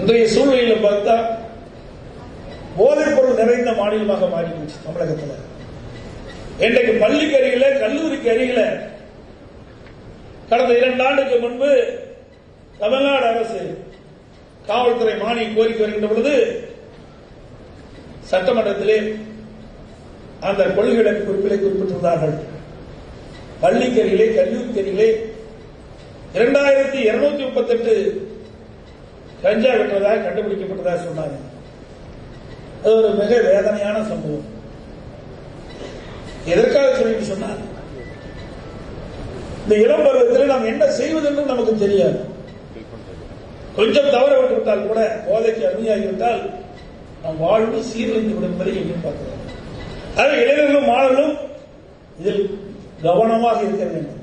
இன்றைய சூழ்நிலையில பார்த்தா போதைப் பொருள் நிறைந்த மாநிலமாக மாறி போச்சு தமிழகத்தில். இன்றைக்கு பள்ளிக்கு அருகில கல்லூரிக்கு அருகில கடந்த இரண்டு ஆண்டுக்கு முன்பு தமிழ்நாடு அரசு காவல்துறை மானிய கோரிக்கை வருகின்ற பொழுது சட்டமன்றத்திலே அந்த கொள்கை குறிப்பிலே குறிப்பிட்டிருந்தார்கள். பள்ளிக்கரிகளே கல்லூரிக்கரிகளே இரண்டாயிரத்தி இருநூத்தி முப்பத்தி எட்டு கஞ்சா விட்டதாக கண்டுபிடிக்கப்பட்டதாக சொன்னாங்க. அது ஒரு மிக வேதனையான சம்பவம். எதற்காக சொல்லிட்டு சொன்னார் இந்த இளம் பருவத்தில் நாம் என்ன செய்வதென்று நமக்கு தெரியாது. கொஞ்சம் தவற விட்டுவிட்டால் கூட போதைக்கு அருமையாகிவிட்டால் நம் வாழ்வு சீரழிந்து விடும் என்பதை எண்ணி பார்க்கிறோம் ஆக இளைஞர்களும் மாணவர்களும் இதில் கவனமாக இருக்க வேண்டும்.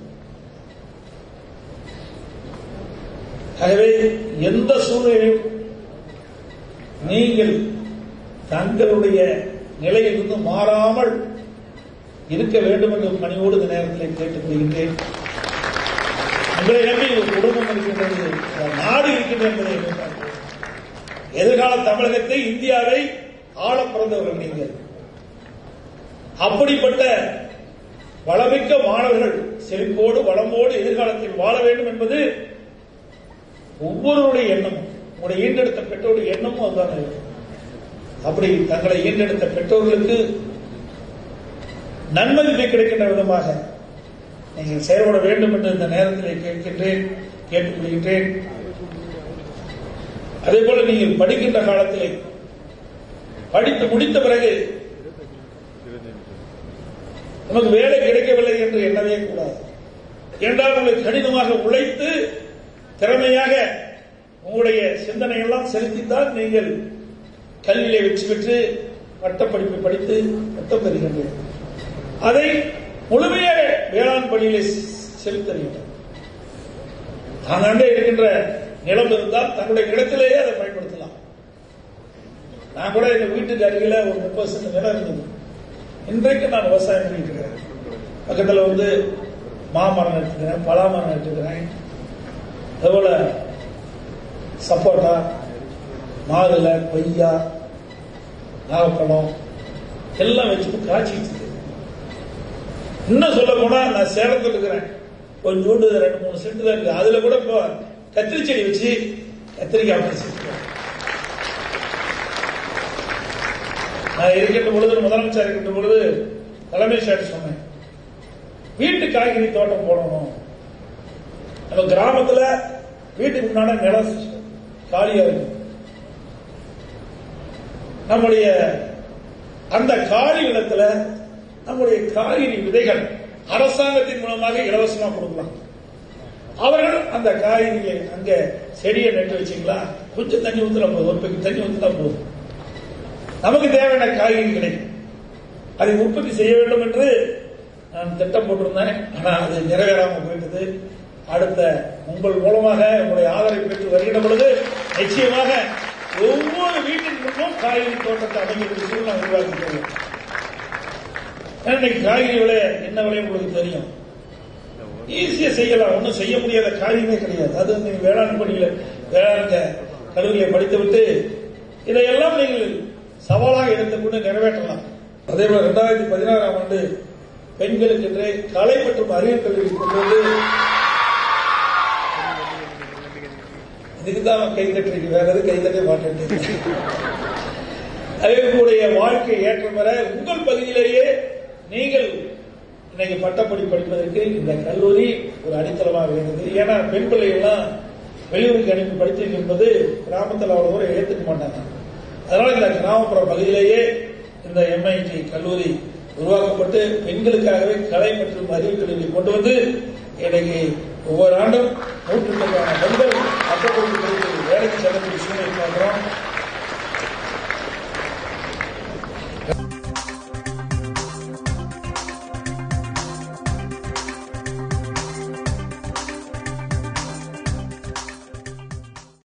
ஆகவே எந்த சூழ்நிலையும் நீங்கள் தங்களுடைய நிலையிலிருந்து மாறாமல் இருக்க வேண்டும் என்ற பணியோடு இந்த நேரத்தில் கேட்டுக்கொள்கின்றேன் உங்களை நம்பி ஒரு குடும்பம் இருக்கின்றது நாடு இருக்கின்றது என்பதை எதிர்கால தமிழகத்தை இந்தியாவை ஆள பிறந்தவர்கள் நீங்கள். அப்படிப்பட்ட வளமிக்க மாணவர்கள் செழிப்போடு வளமோடு எதிர்காலத்தில் வாழ வேண்டும் என்பது ஒவ்வொருவருடைய எண்ணமும் உங்களுடைய ஈண்டெடுத்த பெற்றோருடைய எண்ணமும் அதுதான் இருக்கும் அப்படி தங்களை ஈண்டெடுத்த பெற்றோர்களுக்கு நன்மதிப்பை கிடைக்கின்ற விதமாக நீங்கள் செயல்பட வேண்டும் என்று இந்த நேரத்தில் கேட்கின்றேன் கேட்டுக்கொள்கின்றேன். அதே போல நீங்கள் படிக்கின்ற காலத்தில் படித்து முடித்த பிறகு நமக்கு வேலை கிடைக்கவில்லை என்று எண்ணவே கூடாது. என்றால் உங்களை கடினமாக உழைத்து திறமையாக உங்களுடைய சிந்தனை எல்லாம் செலுத்தித்தான் நீங்கள் கல்வியிலே வெற்றி பெற்று பட்டப்படிப்பு படித்து பட்டம் பெறுகின்றீர்கள். அதை முழுமையாக வேளாண் பணியிலே செலுத்த வேண்டும். தானாண்டே இருக்கின்ற நிலம் இருந்தால் தன்னுடைய நிலத்திலேயே அதை பயன்படுத்தலாம். நான் கூட எங்க வீட்டுக்கு அருகில ஒரு முப்பது சென்ட் நிலம் இருந்தது. இன்றைக்கு நான் விவசாயம் பண்ணிட்டு இருக்கிறேன். பக்கத்தில் வந்து மாமரம் நட்டுக்கிறேன் பலாமரம் நட்டுக்கிறேன். அதுபோல் சப்போட்டா மாதுளை கொய்யா நாகப்பழம் எல்லாம் வச்சுட்டு காய்ச்சிட்டு இன்னும் சொல்ல போனா நான் சேலத்தில் இருக்கிறேன் கொஞ்சோண்டு ரெண்டு மூணு சென்ட் தான் இருக்கு. அதுல கூட இப்போ கத்திரி செடி வச்சு கத்திரிக்காய் படிச்சிருக்கேன் நான் இருக்கின்ற பொழுது முதலமைச்சர் இருக்கின்ற பொழுது தலைமை சார் சொன்னேன். வீட்டு காய்கறி தோட்டம் போடணும். நம்ம கிராமத்துல வீட்டுக்கு முன்னாடி நிலம் காலியா இருக்கும் நம்முடைய அந்த காலி நிலத்தில் நம்முடைய காய்கறி விதைகள் அரசாங்கத்தின் மூலமாக இலவசமா கொடுக்கலாம். அவர்கள் அந்த காய்கறியை அங்க செடியை நட்டு வச்சுங்களா? கொஞ்சம் தண்ணி வந்து போதும். ஒரு தண்ணி தண்ணி தான் போதும். நமக்கு தேவையான காய்கறி கிடைக்கும் அதை உற்பத்தி செய்ய வேண்டும் என்று நான் திட்டம் போட்டிருந்தேன். ஆனா அது நிறைவேறாம போயிட்டது. அடுத்த உங்கள் மூலமாக உங்களுடைய ஆதரவை பெற்று வருகின்ற பொழுது நிச்சயமாக ஒவ்வொரு வீட்டின் முன்னும் காய்கறி தோட்டத்தை அமைக்கக்கூடிய சூழ்நிலை உருவாக்கி இன்னைக்கு காய்கறி விலை என்ன விலை உங்களுக்கு தெரியும்? ஈஸியா செய்யலாம். ஒன்றும் செய்ய முடியாத காரியமே கிடையாது. அது நீங்க வேளாண் பணியில வேளாண் க- கல்லூரியை படித்துவிட்டு இதையெல்லாம் நீங்கள் சவாலாக எடுத்துக்கொண்டு நிறைவேற்றலாம். அதே போல இரண்டாயிரத்தி பதினாறாம் ஆண்டு பெண்களுக்கு என்று கலை மற்றும் அறிவியல் கல்வி கொண்டு இதுதான் இதுக்கு கை தட்டுறீங்க வேற எதுவும் கை தட்ட மாட்டேன் அவர்களுடைய வாழ்க்கை ஏற்ற பெற உங்கள் பகுதியிலேயே நீங்கள் இன்னைக்கு பட்டப்படி படிப்பதற்கு இந்த கல்லூரி ஒரு அடித்தளமாக இருந்தது. ஏன்னா பெண் பிள்ளைகள்லாம் வெளியூருக்கு அனுப்பி படித்தது என்பது கிராமத்தில் அவ்வளவு ஏற்றுக்க மாட்டாங்க. அதனால இந்த கிராமப்புற பகுதியிலேயே இந்த எம்ஐடி கல்லூரி உருவாக்கப்பட்டு பெண்களுக்காகவே கலை மற்றும் அறிவு கல்வியை கொண்டு வந்து இன்னைக்கு ஒவ்வொரு ஆண்டும் நூற்றுக்கணக்கான பெண்கள் பட்டப்படிப்பு படித்து வேலைக்கு செல்லக்கூடிய சூழ்நிலை பார்க்கிறோம்